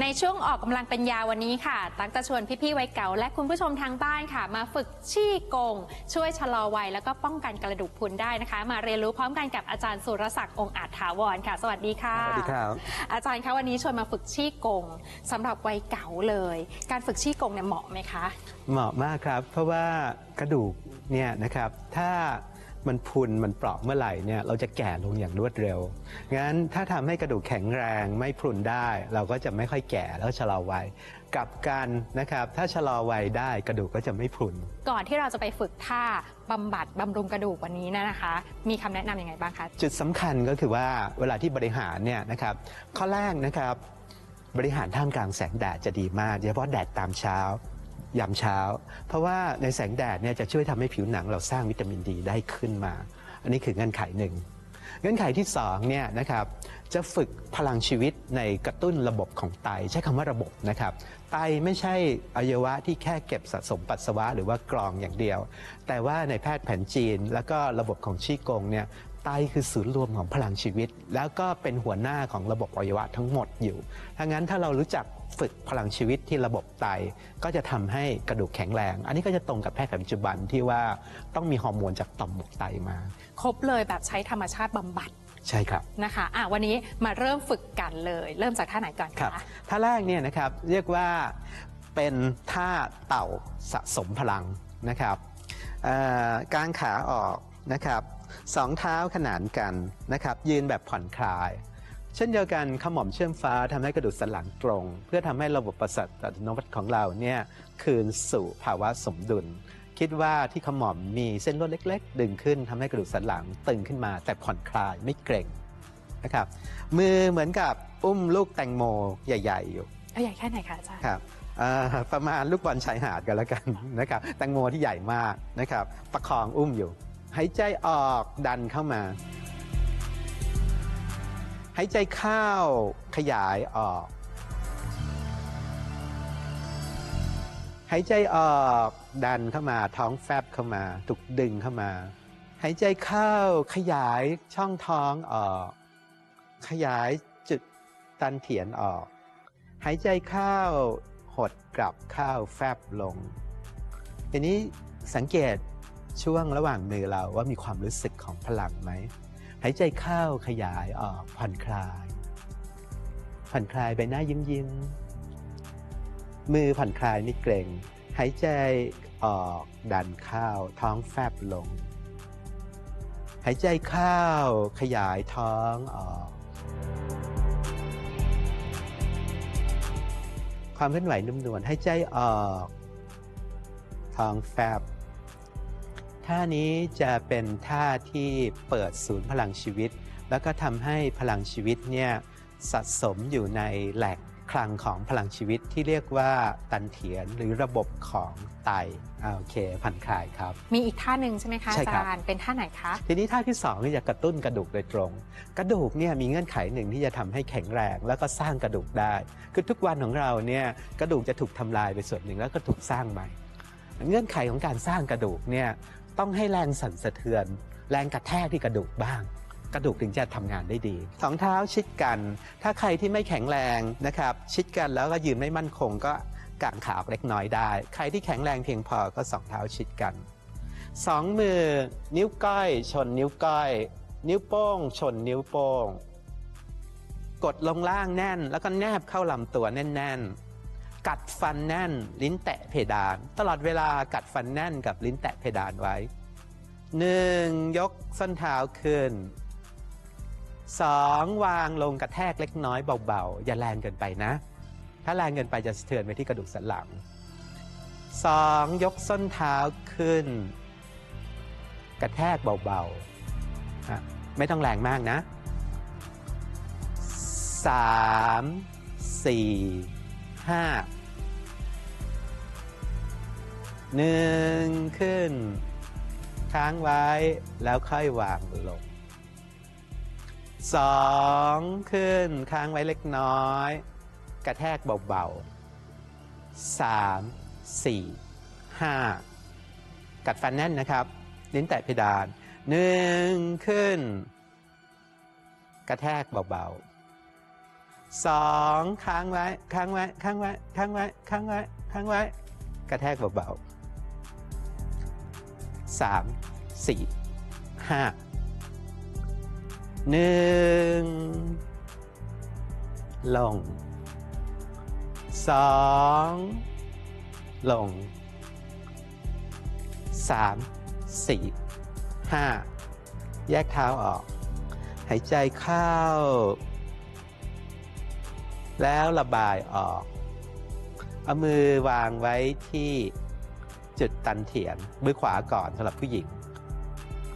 ในช่วงออกกำลังปัญญาวันนี้ค่ะ ตั๊กจะชวนพี่ๆไวัเก่า และคุณผู้ชมทางบ้านค่ะ มาฝึกชี้กง ช่วยชะลอวัยแล้วก็ป้องกันกระดูกพุนได้นะคะ มาเรียนรู้พร้อมกันกับอาจารย์สุรศักดิ์องค์อาจถาวรค่ะ สวัสดีค่ะ สวัสดีครับ อาจารย์คะวันนี้ชวนมาฝึกชี้กง สำหรับวัยเก่าเลย การฝึกชี้กงเนี่ยเหมาะไหมคะ เหมาะมากครับ เพราะว่ากระดูกเนี่ยนะครับถ้า มันพุนมันเปราะเมื่อไหร่เนี่ยเราจะแก่ลงอย่างรวดเร็ว งั้นถ้าทำให้กระดูกแข็งแรงไม่พรุนได้ เราก็จะไม่ค่อยแก่แล้วชะลอวัยกลับกันนะครับ ถ้าชะลอวัยได้กระดูกก็จะไม่พรุน ก่อนที่เราจะไปฝึกท่าบำบัดบำรุงกระดูกวันนี้นะคะ มีคำแนะนำยังไงบ้างคะจุดสำคัญก็คือว่าเวลาที่บริหารเนี่ยนะครับข้อแรกนะครับบริหารท่ามกลางแสงแดดจะดีมากโดยเฉพาะแดดตามเช้า ยามเช้า เพราะว่าในแสงแดดเนี่ยจะช่วยทำให้ผิวหนังเราสร้างวิตามินดีได้ขึ้นมา อันนี้คือเงื่อนไขหนึ่งเงื่อนไขที่สองเนี่ยนะครับจะฝึกพลังชีวิตในกระตุ้นระบบของไต ใช้คำว่าระบบนะครับไตไม่ใช่อวัยวะที่แค่เก็บสะสมปัสสาวะหรือว่ากรองอย่างเดียว แต่ว่าในแพทย์แผนจีน แล้วก็ระบบของชีกงเนี่ย ไตคือศูนย์รวมของพลังชีวิต แล้วก็เป็นหัวหน้าของระบบอวัยวะทั้งหมดอยู่ถ้างั้นถ้าเรารู้จักฝึกพลังชีวิตที่ระบบไตก็จะทำให้กระดูกแข็งแรง อันนี้ก็จะตรงกับแพทย์แผนปัจจุบันที่ว่าต้องมีฮอร์โมนจากต่อมหมวกไตมา ครบเลยแบบใช้ธรรมชาติบำบัดใช่ครับนะคะะวันนี้มาเริ่มฝึกกันเลย เริ่มจากท่าไหนก่อนครับคะท่าแรกเนี่ยนะครับเรียกว่าเป็นท่าเต่าสะสมพลังนะครับกางขาออก นะครับสองเท้าขนานกันนะครับยืนแบบผ่อนคลาย เช่นเดียวกันขมอมเชื่อมฟ้าทำให้กระดูกสันหลังตรง เพื่อทำให้ระบบประสาทอัตโนมัติของเราเนี่ยคืนสู่ภาวะสมดุล คิดว่าที่ขมอมมีเส้นลวดเล็ก ๆ ดึงขึ้นทำให้กระดูกสันหลังตึงขึ้นมา แต่ผ่อนคลายไม่เกร็งนะครับมือเหมือนกับอุ้มลูกแตงโมใหญ่ ๆ อยู่เอาใหญ่แค่ไหนคะอาจารย์ครับเอ่อประมาณลูกบอลชายหาดกันแล้วกันนะครับแตงโมที่ใหญ่มากนะครับประคองอุ้มอยู่ หายใจออกดันเข้ามา หายใจเข้าขยายออก หายใจออกดันเข้ามาท้องแฟบเข้ามา ถูกดึงเข้ามา หายใจเข้าขยายช่องท้องออก ขยายจุดตันเถียนออก หายใจเข้าหดกลับเข้าแฟบลงทีนี้สังเกต ช่วงระหว่างมือเราว่ามีความรู้สึกของพลังไหมหายใจเข้าขยายออกผ่อนคลายผ่อนคลายใบหน้ายิ้มยิ้มมือผ่อนคลายไม่เกร็งหายใจออกดันเข้าท้องแฟบลง หายใจเข้าขยายท้องออก ความเคลื่อนไหวนุ่มนวลให้ใจออก ท้องแฟบ ท่านี้จะเป็นท่าที่เปิดศูนย์พลังชีวิต แล้วก็ทำให้พลังชีวิตเนี่ยสะสมอยู่ในแหล่งคลังของพลังชีวิตที่เรียกว่าตันเถียนหรือระบบของไตอ่าโอเคผ่อนคลายครับ มีอีกท่าหนึ่งใช่ไหมคะใช่อาครับจารย์เป็นท่าไหนคะทีนี้ท่าที่สองนี่จะกระตุ้นกระดูกโดยตรง กระดูกเนี่ยมีเงื่อนไขหนึ่งที่จะทำให้แข็งแรง แล้วก็สร้างกระดูกได้ คือทุกวันของเราเนี่ยกระดูกจะถูกทำลายไปส่วนหนึ่งแล้วก็ถูกสร้างใหม่ เงื่อนไขของการสร้างกระดูกเนี่ย ต้องให้แรงสั่นสะเทือน แรงกระแทกที่กระดูกบ้าง กระดูกถึงจะทำงานได้ดีสองเท้าชิดกัน ถ้าใครที่ไม่แข็งแรงนะครับ ชิดกันแล้วก็ยืนไม่มั่นคงก็กางขาออกเล็กน้อยได้ ใครที่แข็งแรงเพียงพอก็สองเท้าชิดกันสองมือ นิ้วก้อย ชนนิ้วก้อย นิ้วโป้ง ชนนิ้วโป้ง กดลงล่างแน่น แล้วก็แนบเข้าลำตัวแน่น ๆ กัดฟันแน่น ลิ้นแตะเพดาน ตลอดเวลากัดฟันแน่นกับลิ้นแตะเพดานไว้หนึ่งยกส้นเท้าขึ้นสองวางลงกระแทกเล็กน้อยเบาๆ อย่าแรงเกินไปนะ ถ้าแรงเกินไปจะสะเทือนไปที่กระดูกสันหลังสองยกส้นเท้าขึ้น กระแทกเบาๆ ไม่ต้องแรงมากนะสามสี่ ห้าหนึ่งขึ้น ค้างไว้แล้วค่อยวางลงสองขึ้น ค้างไว้เล็กน้อย กระแทกเบาๆสามสี่ห้ากัดฟันแน่นนะครับ ลิ้นแตะเพดานหนึ่งขึ้น กระแทกเบาๆ สองค้างไว้ค้างไว้ค้างไว้ค้างไว้ค้างไว้ค้างไว้ กระแทกเบาๆสามสี่ห้าหนึ่งลงสองลงสามสี่ห้าแยกเท้าออก หายใจเข้า แล้วระบายออก เอามือวางไว้ที่จุดตันเถียนมือขวาก่อนสำหรับผู้หญิง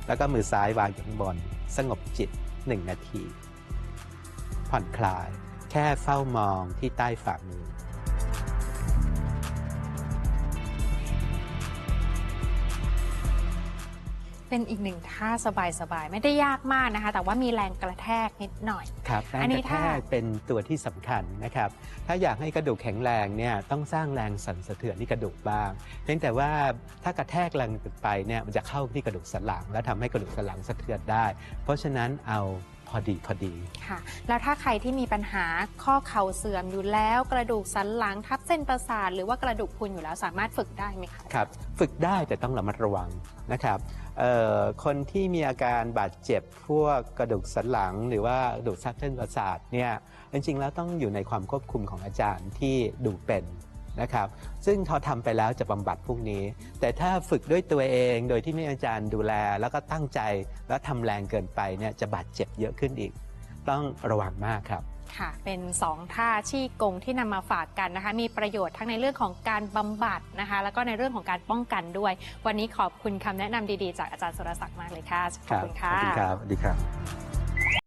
แล้วก็มือซ้ายวางอยู่างบน สงบจิตหนึ่งนาที ผ่อนคลาย แค่เฝ้ามองที่ใต้ฝ่ามือ เป็นอีกหนึ่งท่าสบายๆ ไม่ได้ยากมากนะคะ แต่ว่ามีแรงกระแทกนิดหน่อย ครับแรอังนกนี้ระแทถ้า กเป็นตัวที่สำคัญนะครับ ถ้าอยากให้กระดูกแข็งแรงเนี่ยต้องสร้างแรงสั่นสะเทือนที่กระดูกบ้าง เพียงแต่ว่าถ้ากระแทกแรงเกินไปเนี่ยมันจะเข้าที่กระดูกสันหลัง และทำให้กระดูกสันหลังสะเทือนได้ เพราะฉะนั้นเอาพ อดีพอดี ค่ะ แล้วถ้าใครที่มีปัญหาข้อเข่าเสื่อมอยู่แล้ว กระดูกสันหลังทับเส้นประสาทหรือว่ากระดูกพรุนอยู่แล้วสามารถฝึกได้ไหมคะครับฝึกได้แต่ต้องระมัดระวังนะครับเอ่อคนที่มีอาการบาดเจ็บพวกกระดูกสันหลัง หรือว่ากระดูกทับเส้นประสาทเนี่ยจริงๆแล้วต้องอยู่ในความควบคุมของอาจารย์ที่ดูเป็น นะครับ ซึ่งเขาทำไปแล้วจะบำบัดพวกนี้ แต่ถ้าฝึกด้วยตัวเองโดยที่ไม่มีอาจารย์ดูแล แล้วก็ตั้งใจแล้วทำแรงเกินไปเนี่ยจะบาดเจ็บเยอะขึ้นอีก ต้องระวังมากครับค่ะ เป็น 2 ท่าชี่กงที่นำมาฝากกันนะคะ มีประโยชน์ทั้งในเรื่องของการบำบัดนะคะ แล้วก็ในเรื่องของการป้องกันด้วย วันนี้ขอบคุณคำแนะนำดีๆ จากอาจารย์สุรศักดิ์มากเลยค่ะขอบคุณค่ะสวัสดีครับสวัสดีครับ